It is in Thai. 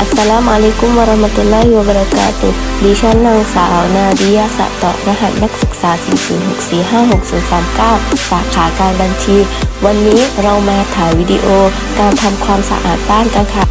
อัสสลามุอะลัยกุมวะเราะมะตุลลอฮิวะบะเราะกาตุดิฉันนางสาวนาดียสะตาะรหัสนักศึกษา 406456039 สาขาการบัญชี วันนี้เรามาถ่ายวิดีโอการทำความสะอาดบ้านกันค่ะ